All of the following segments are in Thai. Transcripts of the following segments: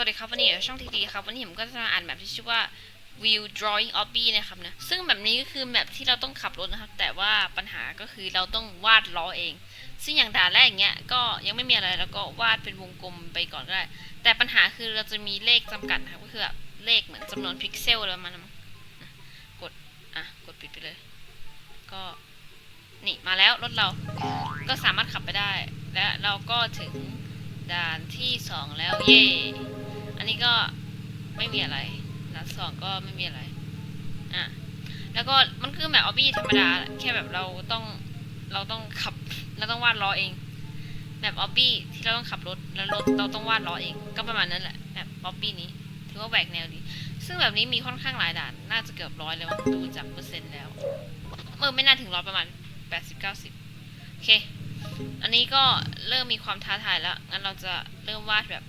วัสดีครับวันนี้ช่องทีดีครับวันนี้ผมก็จะมาอ่านแบบที่ชื่อว่า Wheel Drawing Obby นะครับนะซึ่งแบบนี้ก็คือแบบที่เราต้องขับรถนะครับ แต่ว่าปัญหาก็คือเราต้องวาดล้อเอง ซึ่งอย่างด่านแรกอย่างเงี้ยก็ยังไม่มีอะไรแล้วก็วาดเป็นวงกลมไปก่อนก็ได้ แต่ปัญหาคือเราจะมีเลขจำกัดนะครับก็คือแบบเลขเหมือนจำนวนพิกเซลอะไรประมาณนั้นมั้งนะกดอะกดปิดไปเลย ก็นี่มาแล้วรถเราก็สามารถขับไปได้ และเราก็ถึงด่านที่สองแล้วเย่ อันนี้ก็ไม่มีอะไรด่านสองก็ไม่มีอะไร อะ แล้วก็มันคือแบบออบบี้ธรรมดาแหละแค่แบบเราต้องเราต้องขับเราต้องวาดล้อเองแบบออบบี้ที่เราต้องขับรถแล้วรถเราต้องวาดล้อเอง ก็ประมาณนั้นแหละแบบออบบี้นี้ถือว่าแหวกแนวดี ซึ่งแบบนี้มีค่อนข้างหลายด่าน น่าจะเกือบร้อยแล้วมั้งดูจากเปอร์เซ็นต์แล้วเออไม่น่าถึงร้อยประมาณแปดสิบเก้าสิบโอเค อันนี้ก็เริ่มมีความท้าทายแล้ว งั้นเราจะเริ่มวาดแบบ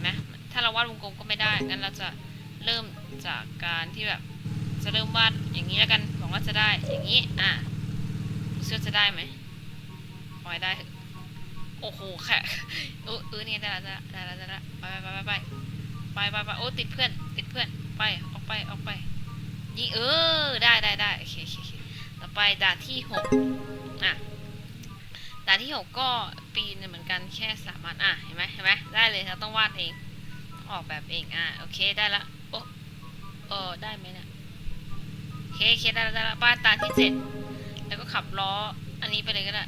ไหมถ้าเราวาดวงกลมก็ไม่ได้ งั้นเราจะเริ่มจากการที่แบบ จะเริ่มวาดอย่างนี้แล้วกันหวังว่าจะได้ อย่างนี้ อะดูซิว่าจะได้ไหมขอให้ได้โอ้โหแค่เออเออเนี่ยได้แล้วได้แล้วได้แล้วไปไปไปไปไปไปไปโอ้ติดเพื่อน ติดเพื่อน ไป ออกไป ออกไป ยิงเออ ได้ได้ได้โอเคโอเคโอเคต่อไปด่านที่หกอะ ด่านที่หกก็ ปีนเหมือนกันแค่สามอันอะเห็นไหมเห็นไหมได้เลยเราต้องวาดเองต้องออกแบบเองอะโอเคได้ละโอ้เออได้ไหมเนี่ยโอเคโอเคได้ละได้ละบ้านตาที่เจ็ดแล้วก็ขับล้ออันนี้ไปเลยก็ได้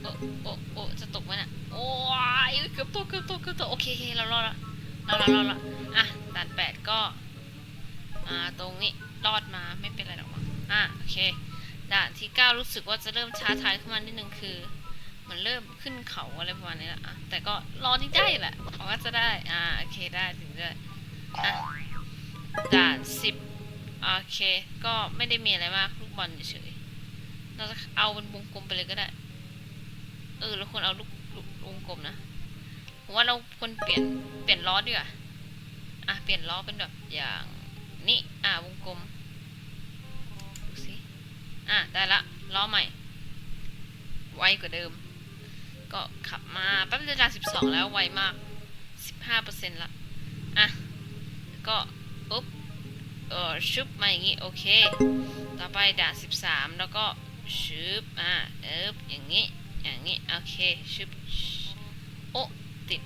โอ้โอ้โอ้จะตกไหมเนี่ยโอ้ยเกือบตกเกือบตกเกือบตกโอเคโอเคเรารอดละเรารอดเรารอดอะด่านแปดก็อ่าตรงนี้รอดมาไม่เป็นไรหรอกอะโอเคด่านที่9รู้สึกว่าจะเริ่มช้าทายขึ้นมานิดนึงคือ หมันเริ่มขึ้นเขาอะไรประมาณนี้แหละอะแต่ก็รอที่ได้แหละหวังว่าจะได้ อ่า โอเคได้ถึงได้อะด่าน10โอเค ก็ไม่ได้มีอะไรมากลูกบอลเฉยๆเราจะเอาเป็นวงกลมไปเลยก็ได้ เออเราควรเอาลูกลูกวงกลมนะผมว่าเราควรเปลี่ยนเปลี่ยนล้อดีกว่าอะเปลี่ยนล้อเป็นแบบอย่างนี้อะวงกลมดูสิอะได้ละล้อใหม่ ไวกว่าเดิม ก็ขับมาแป๊บเดียวด่าสิบสองแล้วไวมากสิบห้าเปอร์เซ็นต์ละอะก็ปุ๊บเออชึบมาอย่างงี้โอเค ต่อไปด่านสิบสามแล้วก็ชึบอะเอิบอย่างงี้อย่างงี้โอเคชึบโอ้ติด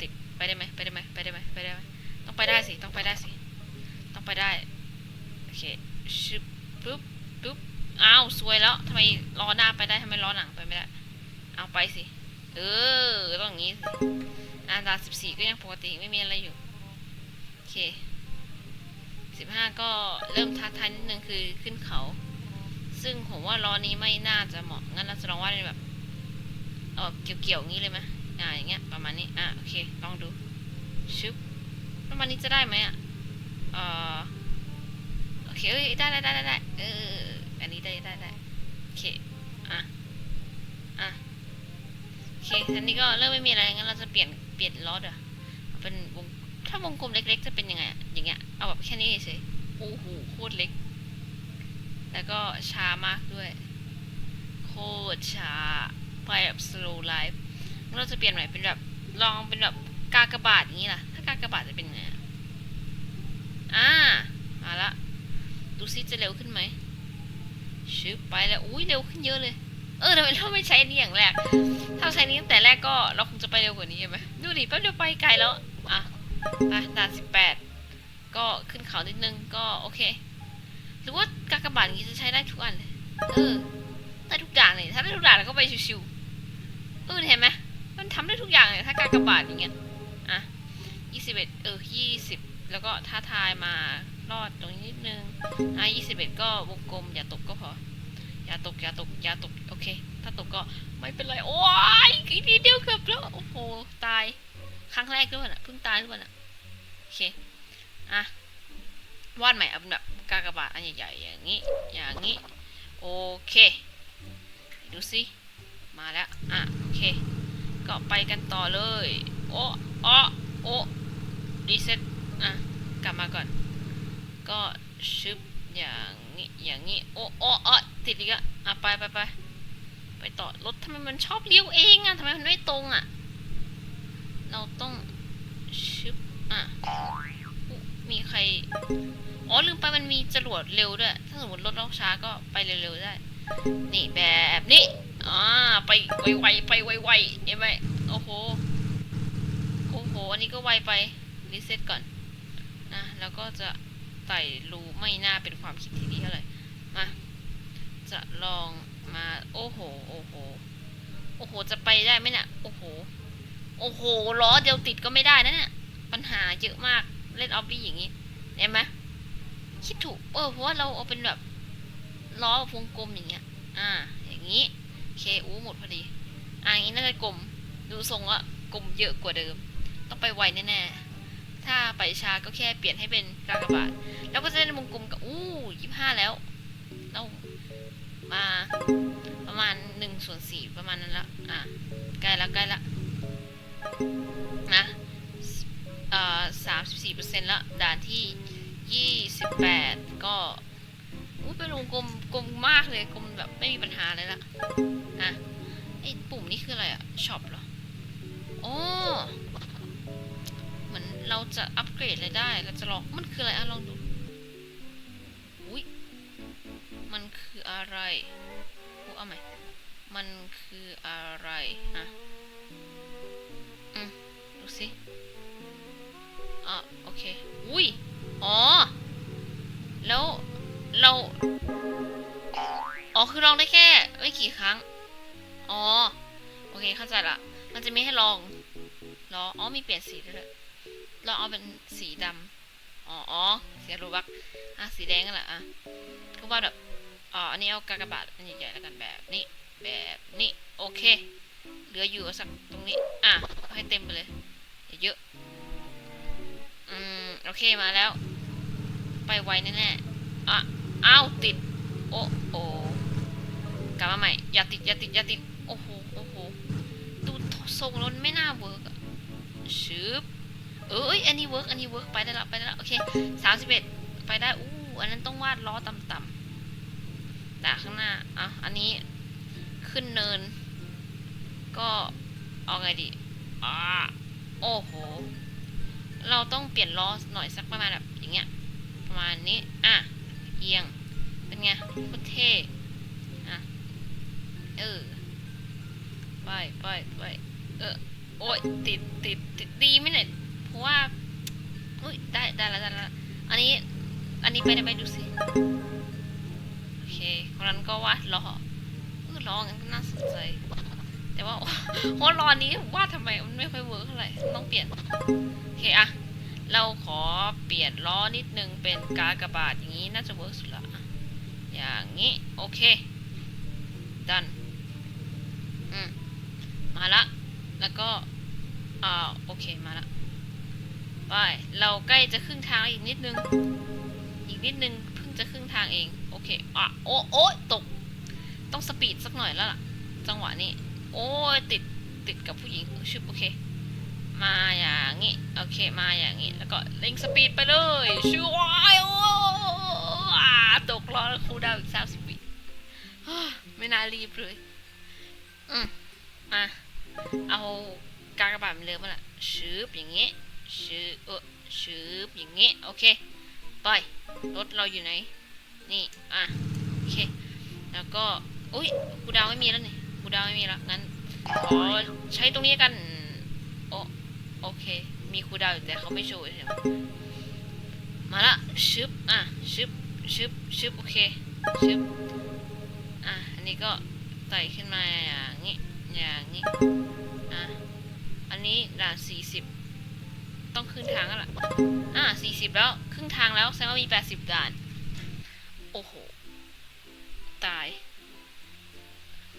ติดไปได้ไหมไปได้ไหมไปได้ไหมไปได้ไหมต้องไปได้สิต้องไปได้สิต้องไปได้โอเคชึบปุ๊บปุ๊บอ้าวสวยแล้วทำไมล้อหน้าไปได้ทำไมล้อหลังไปไม่ได้เอาไปสิ เออต้องอย่างนี้อ่าดาสิบสี่ก็ยังปกติไม่มีอะไรอยู่ โอเคสิบห้าก็เริ่มท้าทายนิดนึงคือขึ้นเขา ซึ่งผมว่าล้อนี้ไม่น่าจะเหมาะ งั้นเราจะลองว่าเป็นแบบเออเกี่ยวๆอย่างนี้เลยไหมอ่าอย่างเงี้ยประมาณนี้ อ่าโอเคลองดูชึบประมาณนี้จะได้ไหมอะเออโอเคเอ้ยได้ได้ได้ได้ได้เอออันนี้ได้ได้ได้โอเค อะ อะ โอ เคอันนี้ก็เริ่มไม่มีอะไรงั้นเราจะเปลี่ยนเปลี่ยนล้อเดี๋ยวเอเป็นวงถ้าวงกลมเล็ก ๆ จะเป็นยังไงอย่างเงี้ยเอาแบบแค่นี้เฉยโอ้โหโคตรเล็ก แล้วก็ช้ามากด้วย โคตรช้าไปแบบ slow life งั้นเราจะเปลี่ยนใหม่เป็นแบบลองเป็นแบบกากบาทอย่างนี้ล่ะ ถ้ากากบาทจะเป็นไงอะอ่ามาละดูซิจะเร็วขึ้นไหมชึบไปแล้วอุ้ยเร็วขึ้นเยอะเลย เออทำไมเราไม่ใช้นนี้อย่างแรก ถ้าใช้นี้ตั้งแต่แรกก็เราคงจะไปเร็วกว่านี้ใช่ไหมดูดิแป๊บเดียวไปไกลแล้ว อะไปด่านสิบแปดก็ขึ้นเขานิดนึงก็โอเค หรือว่ากากบาทอย่างนี้จะใช้ได้ทุกอันเลย เออได้ทุกอย่างเลย ถ้าได้ทุกอย่างเราก็ไปชิวๆเออเห็นไหมมันทำได้ทุกอย่างเลยถ้ากากบาทอย่างเงี้ย อะยี่สิบเอ็ดเออยี่สิบแล้วก็ท้าทายมารอดตรงนี้นิดนึง อะยี่สิบเอ็ดก็วงกลมอย่าตกก็พอ อย่าตกอย่าตกอย่าตกโอเค ถ้าตกก็ไม่เป็นไรโอ้ยอีกนิดเดียวเกือบแล้วโอ้โหตายครั้งแรกด้วยน่ะเพิ่งตายด้วยน่ะโอเคอะวาดใหม่เอาเป็นแบบกากบาทอันใหญ่ๆอย่างนี้อย่างนี้โอเค ดูสิมาแล้วอะโอเค ก็ไปกันต่อเลยโอ้อ้อโอ้รีเซ็ตอะกลับมาก่อน ก็ชึบอย่าง นี้อย่างนี้โอ้โอ้อติดอีกอะไปไปไปไปต่อรถทำไมมันชอบเลี้ยวเองอะทำไมมันไม่ตรงอะเราต้องชึบอะมีใครอ๋อลืมไปมันมีจรวดเร็วด้วย ถ้าสมมติรถเราช้าก็ไปเร็วๆได้ นี่แบบนี้อ่าไปไวๆไปไวๆเห็นไหมโอ้โหโอ้โหอันนี้ก็ไวไปรีเซ็ตก่อนนะแล้วก็จะไต่รูไม่น่าเป็นความคิดที่ดี มา จะลองมา โอ้โห โอ้โห โอ้โห จะไปได้ไหมเนี่ย โอ้โห โอ้โห ล้อเดียวติดก็ไม่ได้นะเนี่ย ปัญหาเยอะมาก เล่นออฟบี้อย่างนี้ เห็นไหมคิดถูก เออ เพราะว่าเราเอาเป็นแบบ ล้อวงกลมอย่างเงี้ย อ่า อย่างนี้ เคอู้หมดพอดี อ่าอย่างนี้น่าจะกลม ดูทรงว่ากลมเยอะกว่าเดิม ต้องไปไวแน่ๆ ถ้าไปช้าก็แค่เปลี่ยนให้เป็นกากบาท แล้วก็จะได้วงกลมกับอู้ยี่ห้าแล้ว มาประมาณหนึ่งส่วนสี่ประมาณนั้นละอะใกล้ละใกล้ละนะเอ่อสามสิบสี่เปอร์เซ็นต์ละด่านที่ยี่สิบแปดก็อู้เป็นวงกลมกลมมากเลยกลมแบบไม่มีปัญหาเลยละอะไอปุ่มนี่คืออะไรอะช็อปเหรอโอ้เหมือนเราจะอัปเกรดอะไรได้เราจะลองมันคืออะไรอะลองดู อะไรอู้เอาใหม่มันคืออะไรฮะอืมดูสิอะโอเค อุ้ย อ๋อ แล้วเรา อ๋อ คือลองได้แค่ไม่กี่ครั้ง อ๋อ โอเค เข้าใจละ มันจะมีให้ลองลออ๋อ มีเปลี่ยนสีด้วยลองเอาเป็นสีดำอ๋ออ๋อสีรูบัก อะ สีแดงกันแหละอะก็ว่าแบบ อ๋ออันนี้เอากากบาทอันใหญ่ๆแล้วกันแบบนี้ แบบนี้ โอเค เหลืออยู่สักตรงนี้ อะ ให้เต็มไปเลยเยอะอืม โอเคมาแล้ว ไปไวแน่ๆอะอ้าวติด โอ้โอ้กลับมาใหม่ อย่าติด อย่าติด อย่าติด โอ้โห โอ้โห ดูทรงแล้วมันไม่น่าเวิร์กอะชืบเอ้ย อันนี้เวิร์กอันนี้เวิร์กไปได้ละ ไปได้ละ โอเคสามสิบเอ็ดไปได้ อู้ อันนั้นต้องวาดล้อต่ำๆ แต่ข้างหน้าอะอันนี้ขึ้นเนิน ก็เอาไงดีอ่าโอ้โห เราต้องเปลี่ยนล้อหน่อยสักประมาณแบบอย่างเงี้ย ประมาณนี้ อะ เอียง เป็นไงโคตรเท่อะ เออ ไปไปไปเออ โอ้ยติดติดติดดีไหมเนี่ย เพราะว่า อุ้ย ได้ ได้แล้วได้แล้วอันนี้ อันนี้ไปได้ไหมดูสิ เคคนนั้นก็วาดล้อเออล้องั้นก็น่าสนใจ แต่ว่าเพราะล้อนี้วาดทำไมมันไม่ค่อยเวิร์กเท่าไหร่ต้องเปลี่ยนโอเคอะเราขอเปลี่ยนล้อนิดนึงเป็นกากระบาทอย่างนี้น่าจะเวิร์กสุดละอย่างนี้โอเคดันอืมมาละแล้วก็อ่าโอเคมาละไปเราใกล้จะครึ่งทางอีกนิดนึง อีกนิดนึงเพิ่งจะครึ่งทางเอง เคอะโอ้โอ้ตก ต้องสปีดสักหน่อยแล้วล่ะ จังหวะนี้ โอ้ยติดติดกับผู้หญิงชึบโอเค มาอย่างงี้ โอเค มาอย่างงี้ แล้วก็เร่งสปีดไปเลยชูวายโอ้ตกล้อคูดาวอีกสามสิบวิไม่น่ารีบเลย อืมมาเอากากบาทมันเลยมาละชืบอย่างงี้ชืบเออชืบอย่างงี้ โอเค ไป รถเราอยู่ไหน นี่ อะ โอเค แล้วก็ อุ้ยครูดาวไม่มีแล้วนี่ครูดาวไม่มีแล้ว งั้น ขอใช้ตรงนี้กัน โอโอเค มีครูดาวอยู่แต่เขาไม่โชว์ใช่ไหมมาละ ชึบ อะ ชึบ ชึบ ชึบ โอเค ชึบ อะ อันนี้ก็ไต่ขึ้นมาอย่างนี้ อย่างนี้ อะ อันนี้ด่านสี่สิบต้องครึ่งทางแล้วล่ะ อะสี่สิบแล้ว ครึ่งทางแล้วแสดงว่ามีแปดสิบด่าน อ้โห ตาย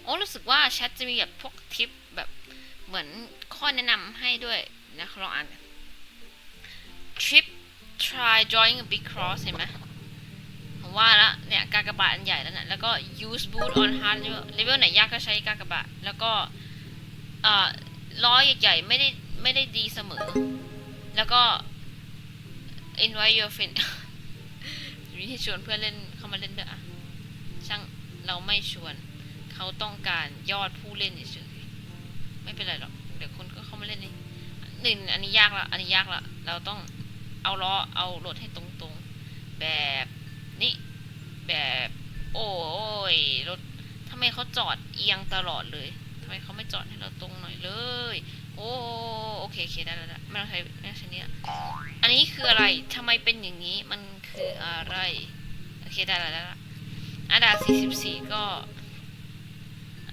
อ๋อรู้สึกว่าแชทจะมีแบบพวกทิปแบบเหมือนข้อแนะนำให้ด้วยนะลองอ่าน trip try drawing a big cross เห็นไหมผมว่าและเนี่ยกากบาทอันใหญ่แล้วนะแล้วก็ use boot on hard level level ไหนยากก็ใช้กากบาทแล้วก็เอ่อล้อใหญ่ๆไม่ได้ไม่ได้ดีเสมอ แล้วก็ invite your friend มีให้ชวนเพื่อนเล่นามาเล่นด้วยอะช่างเราไม่ชวน เขาต้องการยอดผู้เล่นเฉยไม่เป็นไรหรอกเดี๋ยวคนก็เข้ามาเล่นเองหนึ่งอันนี้ยากละอันนี้ยากละเราต้องเอาล้อเอารถให้ตรงแบบนี้แบบ โอ้ยรถทำไมเขาจอดเอียงตลอดเลยทำไมเขาไม่จอดให้เราตรงหน่อยเลย โอ้โอเคโอเคได้แล้วได้ไม่ต้องใช้ไม่ต้องใช้นี่ละอันนี้คืออะไรทำไมเป็นอย่างนี้มันคืออะไร ได้แล้วได้แล้วอาดา44ก็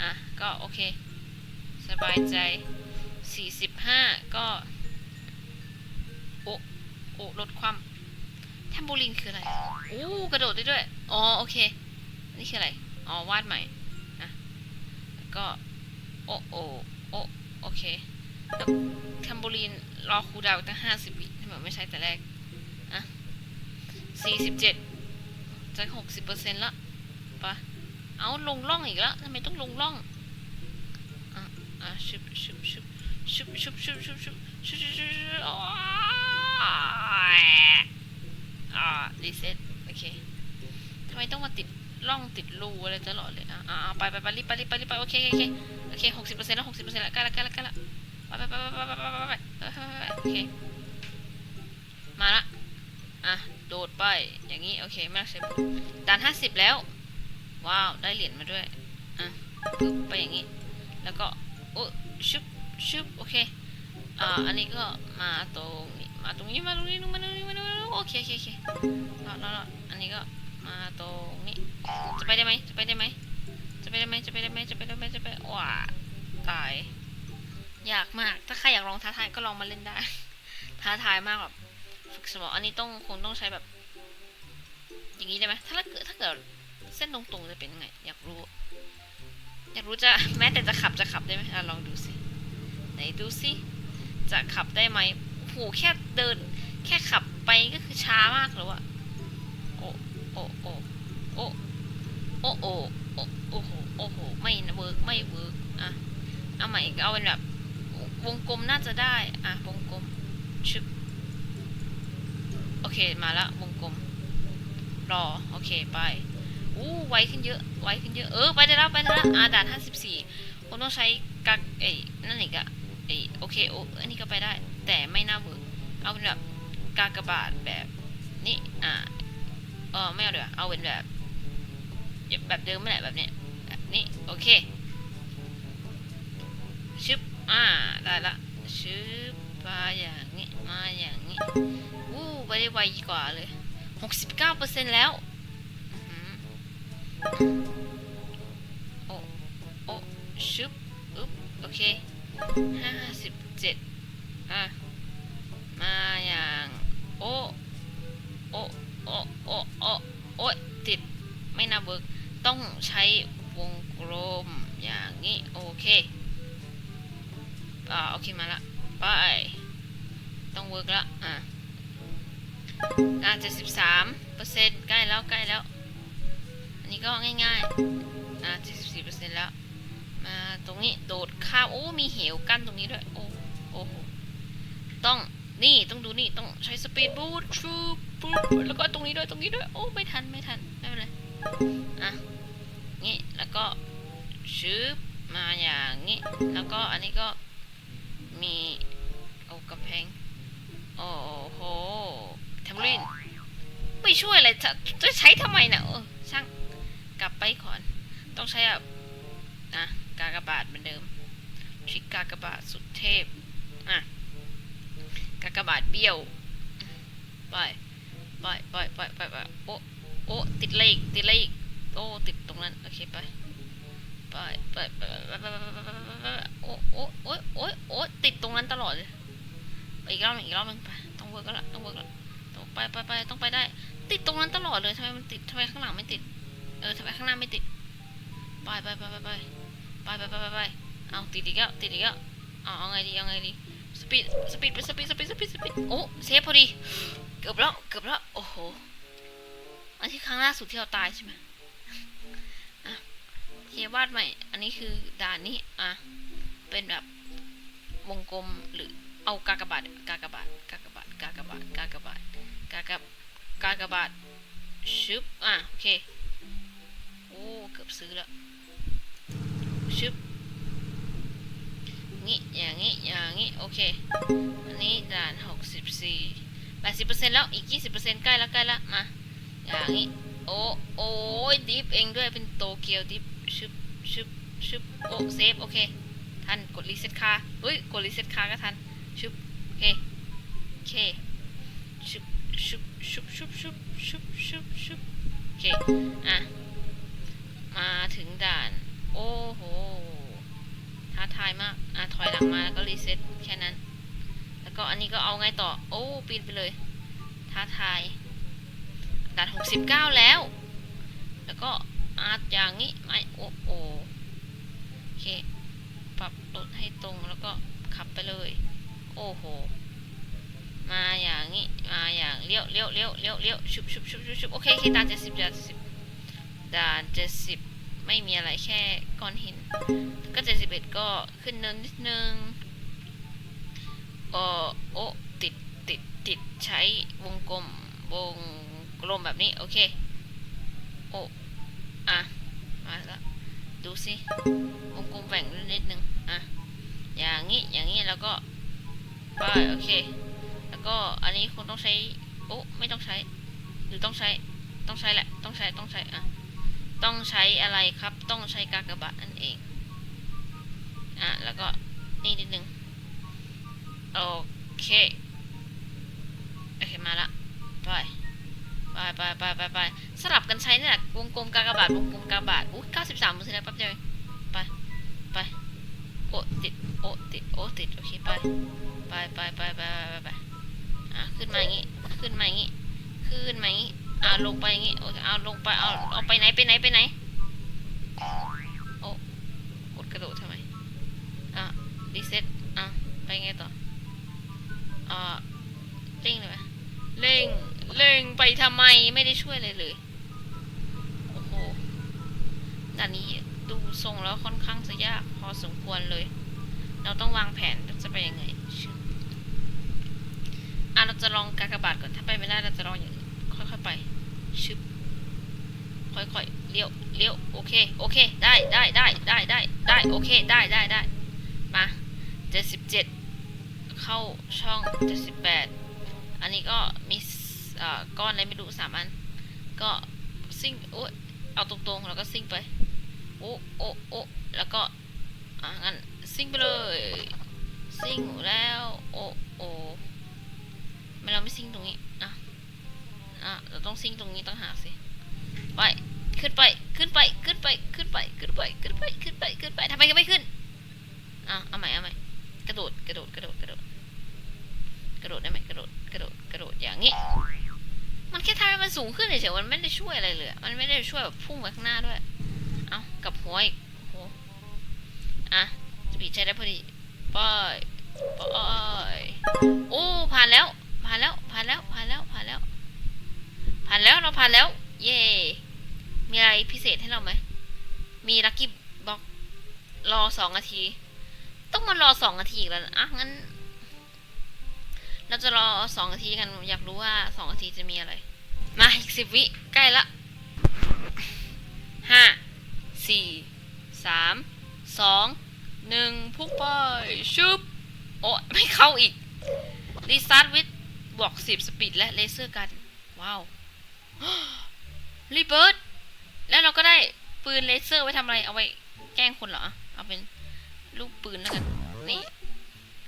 อะ ก็โอเค สบายใจ45ก็โอ้โอ้ลดความแทมโบลินคืออะไรโอ้กระโดดได้ด้วย อ๋อ โอเค นี่คืออะไร อ๋อ วาดใหม่นะก็ โอ้โอ้โอ้โอเคแทมโบลินรอครูดาวตั้ง50วิทำไมไม่ใช้แต่แรก อะ47จะ60%ละปะเอาลงล่องอีกแล้วทำไมต้องลงล่องอะอะชุบชุบชุบชุบชุบชุบชุบชุบชุบชุบชุบชุบอ้ยอ่ารีเซ็ตโอเคทำไมต้องมาติดล่องติดรูอะไรตลอดเลยอะอะไปไปไปรีบไปรีบไปรีบไปโอเคโอเคโอเคหกสิบเปอร์เซ็นต์แล้วหกสิบเปอร์เซ็นต์แล้วใกล้ละใกล้ละใกล้ละไปไปไปไปไปไปไปไปไปโอเคมาละอะ โดดไปอย่างนี้ โอเคไม่ต้องใช้ด่านห้าสิบแล้ว ว้าว ได้เหรียญมาด้วยอะปึ๊บไปอย่างนี้ แล้วก็โอ้ชุบชุบโอเคอ่าอันนี้ก็มาตรงนี้มาตรงนี้มาตรงนี้มาตรงนี้มาตรงนี้โอเคโอเคโอเครอดรอดอันนี้ก็มาตรงนี้จะไปได้ไหมจะไปได้ไหมจะไปได้ไหมจะไปได้ไหมจะไปได้ไหมจะไปว้าตาย ยากมาก ถ้าใครอยากลองท้าทายก็ลองมาเล่นได้ ท้าทายมากแบบ สมองอันนี้ต้องคงต้องใช้แบบ อย่างนี้ได้ไหมถ้าเกิดถ้าเกิดเส้นตรงๆจะเป็นยังไง อยากรู้ อยากรู้จะแม้แต่จะขับจะขับได้ไหมอะลองดูสิไหนดูสิจะขับได้ไหมโหแค่เดิน แค่ขับไปก็คือช้ามากแล้วอะโอ้โอ้โอ้โอ้โอ้โอ้โอ้โอ้โหโอ้โหไม่เวิร์กไม่เวิร์กอะเอาใหม่เอาเป็นแบบวงกลมน่าจะได้ อะวงกลมชึบ เคมาละวงกลม รอ โอเคไปอู้ไวขึ้นเยอะ ไวขึ้นเยอะ เออ ไปได้แล้ว ไปได้แล้วอาด่านห้าสิบสี่ผมต้องใช้กักเอ้นั่นอีกอะเอ้โอเคโอ้อันนี้ก็ไปได้ แต่ไม่น่าเวิร์กเอาเป็นแบบกากบาทแบบนี้อ่า เออไม่เอาเดี๋ยวเอาเป็นแบบ แบบเดิมไม่แหละแบบเนี้ยแบบนี้ โอเค ชึบ อ่า ได้ละ ชึบ มาอย่างนี้ มาอย่างนี้อู้ไปได้ไวกว่าเลยหกสิบเก้าเปอร์เซ็นต์แล้วโอ้โอ้ชึบอึ๊บโอเคห้าสิบเจ็ดอะ มาอย่าง โอ้โอ้โอ้โอ้โอ้โอ้ติด ไม่น่าเบิกต้องใช้วงกลมอย่างนี้ โอเค อ่า โอเค มาละ ไป ต้องเวิร์กและอะอ่าเจ็ดสิบสามเปอร์เซ็นต์ใกล้แล้วใกล้แล้ว อันนี้ก็ง่ายๆ อ่าเจ็ดสิบสี่เปอร์เซ็นต์แล้ว มาตรงนี้โดดข้ามโอ้มีเหวกั้นตรงนี้ด้วย โอ้โอ้โหต้องนี่ต้องดูนี่ต้องใช้สปีดบูทชูปุ๊บแล้วก็ตรงนี้ด้วยตรงนี้ด้วย โอ้ไม่ทันไม่ทันไม่เป็นไรอะนี่แล้วก็ชืบมาอย่างนี้ แล้วก็อันนี้ก็มี กำแพง โอ้โหแทมลินไม่ช่วยอะไรจะจะใช้ทำไมนะเออช่างกลับไปก่อน ต้องใช้แบบอะกากบาทเหมือนเดิมทริกกากบาทสุดเทพอะกากบาทเบี้ยวไปไปไปไปไปไปโอ้โอ้ติดเลขติดเลขโอ้ติดตรงนั้นโอเคไปไปไปไปไปไปไปโอ้โอ้โอ้โอ้โอ้ติดตรงนั้นตลอดเลย อีกรอบหนึ่งอีกรอบหนึ่งไปต้องเวิร์กแล้วล่ะต้องเวิร์กแล้วต้องไปไปไปต้องไปได้ ติดตรงนั้นตลอดเลยทำไมมันติดทำไมข้างหลังไม่ติด เออทำไมข้างหน้าไม่ติดไปไปไปไปไปไปไปไปไปไปเอาติดอีกแล้วติดอีกแล้วเอาเอาไงดีเอาไงดีสปีดสปีดไปสปีดสปีดสปีดสปีดโอ้เซฟพอดี เกือบแล้วเกือบแล้วโอ้โหอันที่ครั้งล่าสุดที่เราตายใช่ไหมอะเควาดใหม่ อันนี้คือด่านนี้อะเป็นแบบวงกลมหรือ เอากากบาทกากบาทกากบาทกากบาทกากบาทกากบกากบาทชึบอะโอเคโอ้เกือบซื้อแล้วชึบงี้อย่างงี้อย่างงี้โอเคอันนี้ด่านหกสิบสี่แปดสิบเปอร์เซ็นต์แล้วอีกยี่สิบเปอร์เซ็นต์ใกล้แล้วใกล้แล้วมาอย่างนี้โอ้โอ้ยดิฟเองด้วยเป็นโตเกียวดิฟชึบชึบชึบโอ้เซฟโอเคทันกดรีเซ็ตค่าเฮ้ยกดรีเซ็ตค่าก็ทัน ชึบโอเคโอเคชึบชึบชึบชึบชึบชึบชึบชึบโอเคอะมาถึงด่าน โอ้โหท้าทายมากอะถอยหลังมาแล้วก็รีเซ็ตแค่นั้น แล้วก็อันนี้ก็เอาไงต่อ โอ้ปีนไปเลยท้าทายด่านหกสิบเก้าแล้ว แล้วก็อาจอย่างนี้ไม่โอ้โอโอเคปรับรถให้ตรงแล้วก็ขับไปเลย โอ้โห มาอย่างนี้ มาอย่างเลี้ยวเลี้ยวเลี้ยวเลี้ยวเลี้ยวชุบชุบชุบชุบชุบโอเคโอเคด่านเจ็ดสิบด่านเจ็ดสิบด่านเจ็ดสิบไม่มีอะไรแค่ก้อนหิน ก็เจ็ดสิบเอ็ดก็ขึ้นเนินนิดนึงโอ้โอ้ติดติดติดใช้วงกลมวงกลมแบบนี้ โอเค โอ้อะ มาแล้ว ดูสิวงกลมแบ่งนิดนึง อะ อย่างนี้ อย่างนี้แล้วก็ ไปโอเค แล้วก็อันนี้คงต้องใช้โอ้ไม่ต้องใช้ หรือต้องใช้ต้องใช้แหละต้องใช้ต้องใช้อะต้องใช้อะไรครับ ต้องใช้กากบาทนั่นเองอะแล้วก็นี่นิดนึงโอเคโอเคมาละไปไปไปไปไปไปสลับกันใช้นี่แหละวงกลมกากบาทวงกลมกากบาทอู้เก้าสิบสามเปอร์เซ็นต์แล้วแป๊บเดียวไปไปโอ้ติดโอ้ติดโอ้ติดโอเคไป ไปไปไปไปไปไปอะขึ้นมาอย่างงี้ ขึ้นมาอย่างงี้ ขึ้นมาอย่างงี้อะลงไปอย่างงี้โอเคเอาลงไปเอาเอาไปไหนไปไหนไปไหนโอ้กดกระโดดทำไมอะรีเซ็ตอะไปไงต่ออ่าเร่งเลยไหมเร่งเร่งไปทำไมไม่ได้ช่วยเลยเลยโอ้โหด่านนี้ดูทรงแล้วค่อนข้างจะยากพอสมควรเลย เราต้องวางแผนจะไปยังไง อะเราจะลองกากบาทก่อน ถ้าไปไม่ได้เราจะลองอย่างอื่นค่อยๆไป ชึบ ค่อยๆ เลี้ยว เลี้ยว โอเค โอเค ได้ ได้ ได้ ได้ ได้ ได้ โอเค ได้ ได้ ได้ มาเจ็ดสิบเจ็ด เข้าช่องเจ็ดสิบแปด อันนี้ก็มีเอ่อก้อนอะไรไม่รู้สามอัน ก็ซิ่ง โอ้เอาตรงๆ แล้วก็ซิ่งไป โอ้ โอ้ โอ้ แล้วก็อะงั้นซิ่งไปเลย ซิ่งแล้ว โอ้ โอ้ ไม่เราไม่ซิ่งตรงนี้อะอะเราต้องซิ่งตรงนี้ต้องหากสิไปขึ้นไปขึ้นไปขึ้นไปขึ้นไปขึ้นไปขึ้นไปขึ้นไปขึ้นไปทำไมก็ไม่ขึ้นอะเอาใหม่เอาใหม่กระโดดกระโดดกระโดดกระโดดกระโดดได้ไหมกระโดดกระโดดกระโดดอย่างนี้ มันแค่ทำให้มันสูงขึ้นเฉยๆมันไม่ได้ช่วยอะไรเลยมันไม่ได้ช่วยแบบพุ่งไปข้างหน้าด้วยเอากับหัวอีกโอ้โหอะจะบีบใจได้พอดีไปไปโอ้ผ่านแล้ว ผ่านแล้วผ่านแล้วผ่านแล้วผ่านแล้วผ่านแล้วเราผ่านแล้ว เย่มีอะไรพิเศษให้เราไหมมีลัคกี้บ็อกรอสองนาที ต้องมารอสองนาทีอีกแล้วอะงั้น เราจะรอสองนาทีกันอยากรู้ว่าสองนาทีจะมีอะไร มาอีกสิบวิใกล้ละห้าสี่สามสองหนึ่งพุ่งไปชุบโอ้ไม่เข้าอีกรีซาร์วิท บวกสิบสปีดและเลเซอร์กัน ว้าวรีเบิร์ดแล้วเราก็ได้ปืนเลเซอร์ไว้ทำอะไร เอาไว้แกล้งคนเหรอ เอาเป็นลูกปืนแล้วกัน นี่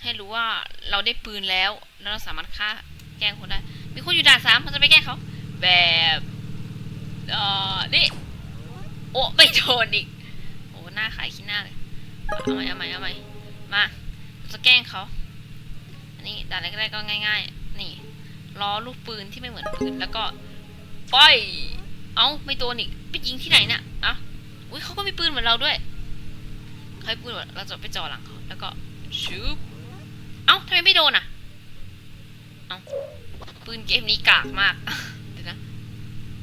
ให้รู้ว่าเราได้ปืนแล้ว แล้วเราสามารถฆ่าแกล้งคนได้ มีคนอยู่ด่านสามเราจะไปแกล้งเขา แบบ เอ่อ นี่ โอ้ไม่โดนอีก โอ้หน้าขายขี้หน้าเลย เอาใหม่เอาใหม่เอาใหม่มาเราจะแกล้งเขา อันนี้ด่านแรกๆก็ง่าย ๆ นี่ล้อลูกปืนที่ไม่เหมือนปืนแล้วก็ปล่อยเอ้าไม่โดนอีกไปยิงที่ไหนนี่ยอะอุ้ยเขาก็มีปืนเหมือนเราด้วยเขาให้ปืนเหมือนเราจะไปจ่อหลังเขาแล้วก็ชุบเอ้าทำไมไม่โดนอะเอ้าปืนเกมนี้กากมากเดี๋ยวนะ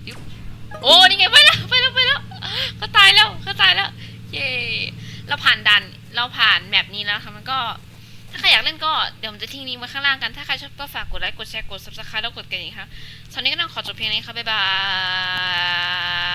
ยุบโอ้นี่ไงไปแล้วไปแล้วไปแล้วเขาตายแล้วเขาตายแล้วเย้เราผ่านดันเราผ่านแมปนี้แล้วค่ะมันก็ ถ้าใครอยากเล่นก็เดี๋ยวผมจะทิ้งลิงก์ไว้ข้างล่างกัน ถ้าใครชอบก็ฝากกดไลค์ กดแชร์ กดซับสไครต์แล้วกดกระดิ่งค่ะสำหรับตอนนี้ก็ต้องขอจบเพียงนี้ค่ะบ๊ายบาย